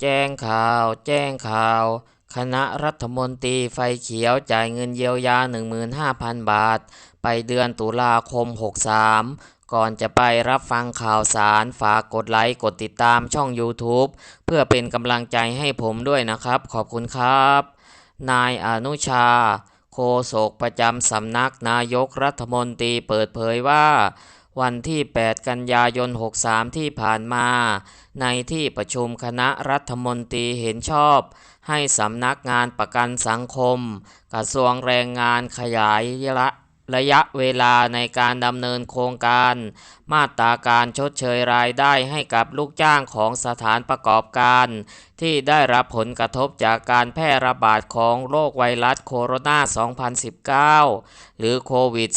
แจ้งข่าว แจ้งข่าว คณะรัฐมนตรีไฟเขียวจ่ายเงินเยียวยา 15,000 บาท ไปเดือนตุลาคม 63 ก่อนจะไปรับฟังข่าวสารฝากกดไลค์ กดติดตามช่อง YouTube เพื่อเป็นกำลังใจให้ผมด้วยนะครับ ขอบคุณครับ นายอนุชา โคศกประจำสำนักนายกรัฐมนตรีเปิดเผยว่า วันที่ 8 กันยายน 63 ที่ผ่านมา ในที่ประชุมคณะรัฐมนตรีเห็นชอบ ให้สำนักงานประกันสังคม กระทรวงแรงงานขยายระ ระยะเวลาในการดำเนินโครงการ มาตราการชดเชยรายได้ให้กับลูกจ้างของสถานประกอบการ ที่ได้รับผลกระทบจากการแพร่ระบาดของโรคไวรัสโคโรนา 2019 หรือโควิด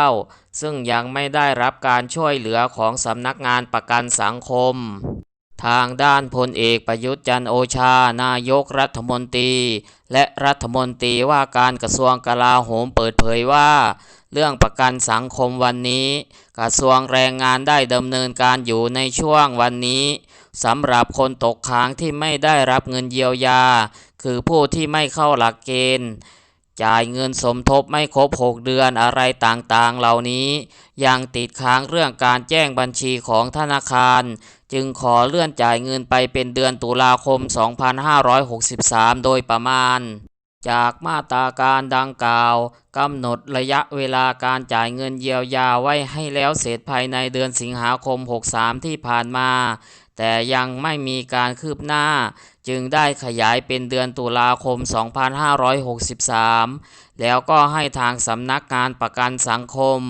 -19 ซึ่งยังไม่ได้รับการช่วยเหลือของสำนักงานประกันสังคม ทางด้านพลเอกประยุทธ์จันโอชา นายกรัฐมนตรี และรัฐมนตรีว่าการกระทรวงกลาโหมเปิดเผยว่า เรื่องประกันสังคมวันนี้ กระทรวงแรงงานได้ดำเนินการอยู่ในช่วงวันนี้สำหรับคนตกค้างที่ไม่ได้รับเงินเยียวยา คือผู้ที่ไม่เข้าหลักเกณฑ์ จ่ายเงินสมทบไม่ครบ 6 เดือนอะไรต่างๆ เหล่านี้ ยังติดค้างเรื่องการแจ้งบัญชีของธนาคาร จึงขอเลื่อนจ่ายเงินไปเป็นเดือนตุลาคม 2563 โดยประมาณ จากมาตราการดังกล่าวกำหนดระยะเวลาการจ่ายเงินเยียวยาไว้ให้แล้วเสร็จภายในเดือนสิงหาคม 63 ที่ผ่านมา แต่ยังไม่มีการคืบหน้า จึงได้ขยายเป็นเดือนตุลาคม 2563 แล้วก็ให้ทางสำนักงานประกันสังคม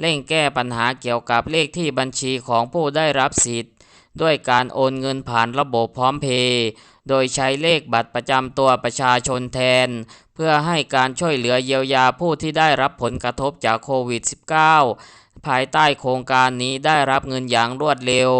เร่งแก้ปัญหาเกี่ยวกับเลขที่บัญชีของผู้ได้รับสิทธิ์ ด้วยการโอนเงินผ่านระบบพร้อมเพย์โดยใช้เลขบัตรประจำตัวประชาชนแทน เพื่อให้การช่วยเหลือเยียวยาผู้ที่ได้รับผลกระทบจากโควิด -19 ภายใต้โครงการนี้ได้รับเงินอย่างรวดเร็ว